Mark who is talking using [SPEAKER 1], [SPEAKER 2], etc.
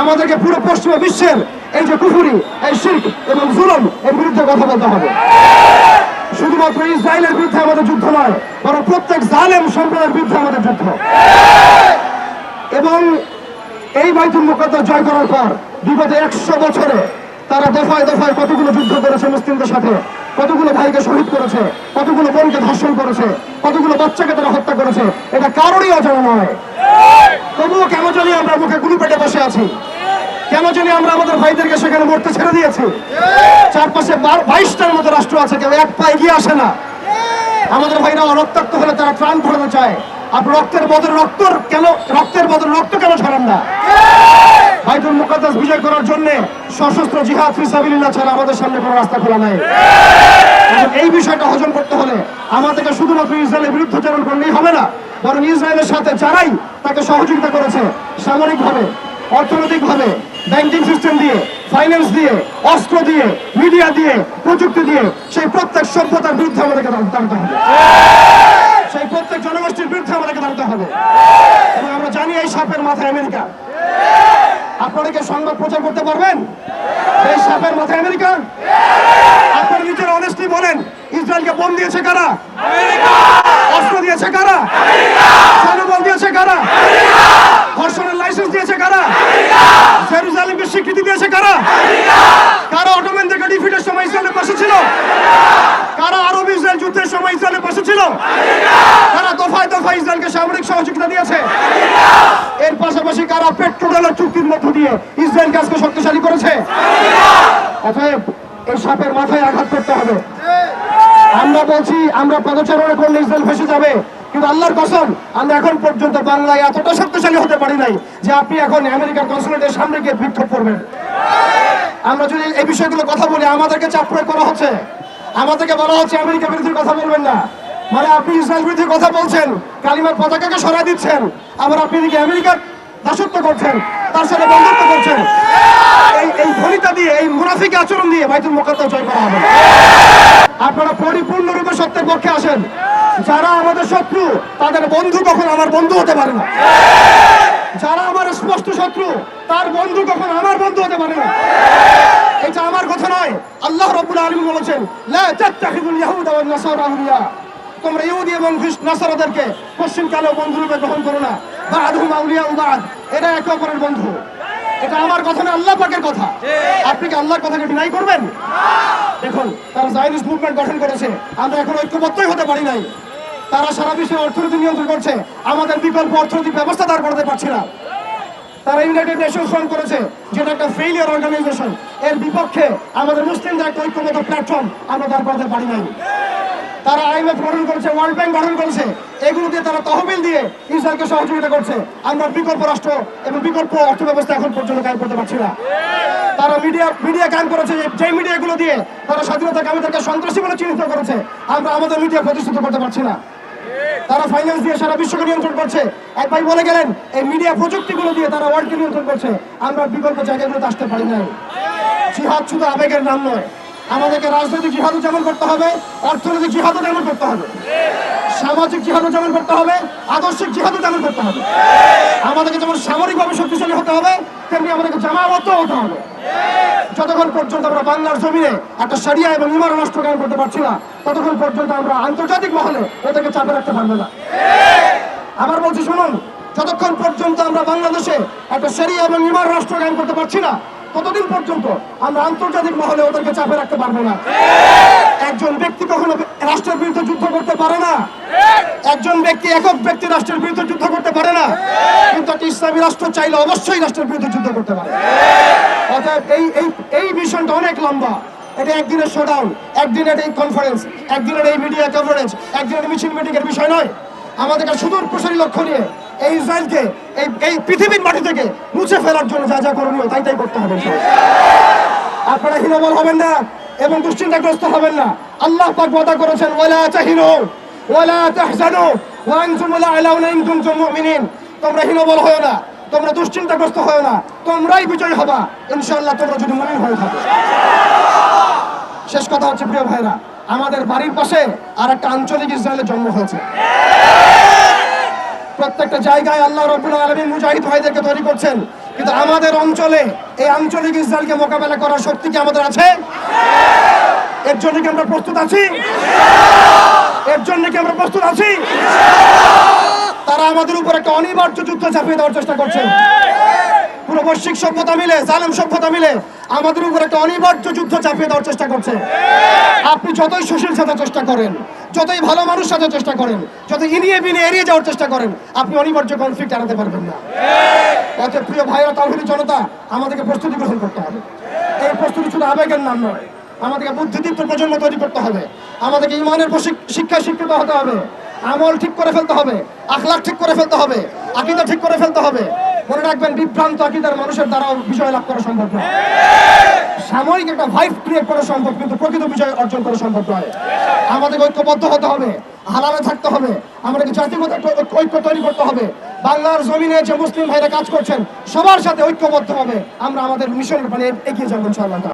[SPEAKER 1] আমাদেরকে পুরো পশ্চিমা বিশ্বের এই যে কুফুরি, এই শিল্প এবং জুলম এর বিরুদ্ধে কথা বলতে হবে। শুধুমাত্র ইসরায়েলের বিরুদ্ধে আমাদের যুদ্ধ নয়, বরং প্রত্যেক জালেম সম্প্রদায়ের বিরুদ্ধে আমাদের যুদ্ধ। এবং এই বাইতুল মুকদ্দাস জয় করার পর বিগত একশো বছরে তারা দফায় দফায় কতগুলো যুদ্ধ করেছে মুসলিমদের সাথে, কতগুলো ভাইকে শহীদ করেছে, কতগুলো বোনকে ধর্ষণ করেছে, কতগুলো বাচ্চাকে তারা হত্যা করেছে, এটা কারোরই অজানা নয় তবুও কেন জানি আমরা মুখে গুলি পেটে বসে আছি। কেন জানি আমরা আমাদের ভাইদেরকে সেখানে মরতে ছেড়ে দিয়েছি। চারপাশে বাইশটার মতো রাষ্ট্র আছে, কেউ এক পা এগিয়ে আসে না। আমাদের ভাইরা রক্তাক্ত হলে তারা প্রাণ ধরাতে চায়। আপনি রক্তের বদলে রক্ত কেন রক্তের বদলে রক্ত কেন ছড়ান না? বাইতুল মুকাদ্দাস বিজয় করার জন্য সশস্ত্র জিহাদ ফিসাবিল্লাহ ছাড়া আমাদের সামনে কোনো রাস্তা খোলা নাই। এই বিষয়টা হজম করতে হলে আমাদেরকে শুধুমাত্র ইসরায়েলের বিরুদ্ধাচরণ করলেই হবে না, বরং ইসরায়েলের সাথে যারাই তাকে সহযোগিতা করেছে, সামরিকভাবে অর্থনৈতিকভাবে ব্যাংকিং সিস্টেম দিয়ে ফাইন্যান্স দিয়ে, অস্ত্র দিয়ে মিডিয়া দিয়ে, প্রযুক্তি দিয়ে সেই প্রত্যেক সভ্যতার বিরুদ্ধে আমাদেরকে দাঁড়াতে হবে। সেই প্রত্যেক জনগোষ্ঠীর বিরুদ্ধে আমাদেরকে দাঁড়াতে হবে। এবং আমরা জানি এই সাপের মাথায় আমেরিকা। আপনারা কি সংবাদ প্রচার করতে পারবেন? এই সাপের মাথায় আমেরিকা? আপনারা নিজের অনেস্টলি বলেন, ইসরায়েলকে বোম দিয়েছে কারা? অস্ত্র দিয়েছে কারা জনবল দিয়েছে কারা ধর্ষণের লাইসেন্স দিয়েছে কারা জেরুজালেমকে স্বীকৃতি দিয়েছে কারা? কারা অটোম্যানদেরকে ডিফিটের সময় ইসরায়েলের পাশে ছিল? কারা আরব ইসরায়েল যুদ্ধের সময় ইসরায়েলের পাশে ছিল? কারা দফায় দফায় ইসরায়েলকে সামরিক সহযোগিতা দিয়েছে? এর পাশাপাশি কারা পেট্রোডালার চুক্তির মধ্য দিয়ে ইসরায়েলকে আজকে শক্তিশালী করেছে? অতএব এই সাপের মাথায় আঘাত করতে হবে। আমরা বলছি, আমরা পদচারণা করলে ইসরায়েল ফেসে যাবে। কিন্তু আল্লাহর কসম, আমরা এখন পর্যন্ত বাংলায় এতটা শক্তিশালী হতে পারি নাই যে আপনি এখন আমেরিকার কনসুলেটের সামনে গিয়ে বিক্ষোভ করবেন। আমরা যদি এই বিষয়গুলো কথা বলি, আমাদেরকে চাপ প্রয়োগ করা হচ্ছে। আমাদেরকে বলা হচ্ছে, আমেরিকা বিরোধী কথা বলবেন না। মানে আপনি ইসরায়েল বিরোধী কথা বলছেন, কালিমার পতাকাকে সরাই দিচ্ছেন, আবার আপনি এদিকে আমেরিকার দাসত্ব করছেন, তার সাথে বন্ধুত্ব করছেন। এই এই ফলিতা দিয়ে, এই মুনাফিক আচরণ দিয়ে বাইতুল মোকাদ্দাস জয় করা হবে। আপনারা পরিপূর্ণরূপে সত্যের পক্ষে আসেন। যারা আমাদের শত্রু তাদের বন্ধু কখন আমার বন্ধু হতে পারে না। যারা আমার স্পষ্ট শত্রু তার বন্ধু কখন আমার বন্ধু হতে পারে না। এটা আমার কথা নয়। আল্লাহ রাব্বুল আলামিন বলেছেন তোমরা ইহুদি এবং নাসারাদেরকে পশ্চিম কালো বন্ধু রূপে গ্রহণ করো না। বাদহুম আউলিয়া উবাদ এরা একে অপরের বন্ধু। এটা আমার কথা না আল্লাহ পাকের কথা। আপনি কি আল্লাহর কথাকে ডিনাই করবেন? দেখুন তারা জাইনিস্ট মুভমেন্ট গঠন করেছে। আমরা এখন ঐক্যবদ্ধই হতে পারি নাই। তারা সারা বিশ্বের অর্থনীতি নিয়ন্ত্রণ করছে। আমাদের বিকল্প অর্থনৈতিক ব্যবস্থা দাঁড় করাতে পারছে না। তারা ইউনাইটেড নেশন ফর্ম করেছে, যেটা একটা ফেইলিয়ার অর্গানাইজেশন এর বিপক্ষে আমাদের মুসলিমদের একটা ঐক্যবদ্ধ প্ল্যাটফর্ম আমরা দাঁড় করাতে পারি নাই। তারা আইএমএফ গঠন করেছে ওয়ার্ল্ড ব্যাংক গঠন করেছে। এগুলো দিয়ে তারা তহবিল দিয়ে ইসরায়েলকে সহযোগিতা করছে। আমরা বিকল্প রাষ্ট্র এবং বিকল্প অর্থ ব্যবস্থা এখন পর্যন্ত কায়েম করতে পারছি না। তারা মিডিয়া মিডিয়া কায়েম করেছে যে- মিডিয়াগুলো দিয়ে তারা স্বাধীনতা কামীদেরকে সন্ত্রাসী বলে চিহ্নিত করেছে, আমরা আমাদের মিডিয়া প্রতিষ্ঠিত করতে পারছি না। তারা ফাইন্যান্স দিয়ে সারা বিশ্বকে নিয়ন্ত্রণ করছে। এক ভাই বলে গেলেন, এই মিডিয়া প্রযুক্তিগুলো দিয়ে তারা ওয়ার্ল্ডকে নিয়ন্ত্রণ করছে। আমরা বিকল্প জায়গাগুলোতে আসতে পারি না জিহাদ শুধু আবেগের নাম নয়। আমাদেরকে রাজনৈতিক জিহাদও যেমন করতে হবে, অর্থনৈতিক জিহাদও যেমন করতে হবে, সামাজিক জিহাদও যেমন করতে হবে, আদর্শিক জিহাদও যেমন করতে হবে। আমাদেরকে যেমন সামরিকভাবে শক্তিশালী হতে হবে, তেমনি আমাদেরকে জামাবদ্ধ হতে হবে। যতক্ষণ পর্যন্ত আমরা বাংলার জমিনে একটা সারিয়া এবং ইমান রাষ্ট্র কায়েম করতে পারছি না, ততক্ষণ পর্যন্ত আমরা আন্তর্জাতিক মহলে এটাকে চাপে রাখতে পারব না। আবার বলছি, শুনুন, যতক্ষণ পর্যন্ত আমরা বাংলাদেশে একটা সেরিয়া এবং ইমান রাষ্ট্র কায়েম করতে পারছি না ততদিন পর্যন্ত আমরা আন্তর্জাতিক মহলে ওদেরকে চাপে রাখতে পারব না? একজন ব্যক্তি কখনো রাষ্ট্রের বিরুদ্ধে যুদ্ধ করতে পারে না। একজন ব্যক্তি একক ব্যক্তি রাষ্ট্রের বিরুদ্ধে যুদ্ধ করতে পারে না। কিন্তু একটা ইসলামী রাষ্ট্র চাইলে অবশ্যই রাষ্ট্রের বিরুদ্ধে যুদ্ধ করতে পারে। অর্থাৎ এই এই এই মিশনটা অনেক লম্বা। এটা একদিনের শোডাউন একদিনের এই কনফারেন্স একদিনের এই মিডিয়া কভারেজ একদিনের মিছিল মিটিংয়ের বিষয় নয়। আমাদেরকে সুদূর প্রসারী লক্ষ্য নিয়ে এই ইসরায়েলকে, এই এই পৃথিবীর মাটি থেকে মুছে ফেলার জন্য যা যা করণীয় তাই তাই করতে হবে। আপনারা হীনবল হবেন না এবং দুশ্চিন্তাগ্রস্ত হবেন না। আল্লাহ পাক ওয়াদা করেছেন, ওয়ালা তাহিনু, ওয়ালা তাহজানু, ওয়া আনতুম লা আলাউনা ইন কুনতুম মুমিনিন। তোমরা হীনবল হয়ো না, তোমরা দুশ্চিন্তাগ্রস্ত হয়ো না, তোমরাই বিজয় হবা। ইনশাআল্লাহ তোমরা যদি মুমিন হয়ে থাকো। শেষ কথা হচ্ছে, প্রিয় ভাইরা আমাদের বাড়ির পাশে আর একটা আঞ্চলিক ইসরায়েলের জন্ম হয়েছে। প্রত্যেকটা জায়গায় আল্লাহ রব্বুল আলমী মুজাহিদ ভাইদেরকে তৈরি করছেন। কিন্তু আমাদের অঞ্চলে এই আঞ্চলিক ইসরায়েলকে মোকাবেলা করার শক্তি কি আমাদের আছে? এর জন্য কি আমরা প্রস্তুত আছি? এর জন্য কি আমরা প্রস্তুত আছি? তারা আমাদের উপর একটা অনিবার্য যুদ্ধ চাপিয়ে দেওয়ার চেষ্টা করছে পুরো বৈশ্বিক সভ্যতা মিলে, জালেম সভ্যতা মিলে আমাদের উপর একটা অনিবার্য যুদ্ধ চাপিয়ে দেওয়ার চেষ্টা করছে। আপনি যতই সুশীল সাজার চেষ্টা করেন, যতই ভালো মানুষ সাজার চেষ্টা করেন যত ইনিয়ে বিনিয়ে এড়িয়ে যাওয়ার চেষ্টা করেন, আপনি অনিবার্য কনফ্লিক্ট আনাতে পারবেন না। অতএব প্রিয় ভাইরা তাহিনী জনতা, আমাদেরকে প্রস্তুতি গ্রহণ করতে হবে। এই প্রস্তুতি শুধু আবেগের নাম নয়, আমাদেরকে বুদ্ধিদীপ্ত প্রজন্ম তৈরি করতে হবে। আমাদেরকে ইমানের শিক্ষায় শিক্ষিত হতে হবে। আমল ঠিক করে ফেলতে হবে, আখলাখ ঠিক করে ফেলতে হবে, আকিদা ঠিক করে ফেলতে হবে। রাখবেন বিভ্রান্ত আকিদার মানুষের দ্বারা বিজয় লাভ করা সম্ভব নয়। সাময়িক একটা ভাইফ ক্রিয়েট করা সম্ভব, কিন্তু প্রকৃত বিজয় অর্জন করা সম্ভব নয়। আমাদের ঐক্যবদ্ধ হতে হবে হালালে থাকতে হবে, আমাদেরকে জাতিগত ঐক্য তৈরি করতে হবে। বাংলার জমিনে যে মুসলিম ভাইরা কাজ করছেন, সবার সাথে ঐক্যবদ্ধ হবে। আমরা আমাদের মিশনের মানে এগিয়ে যাব ইনশাআল্লাহ।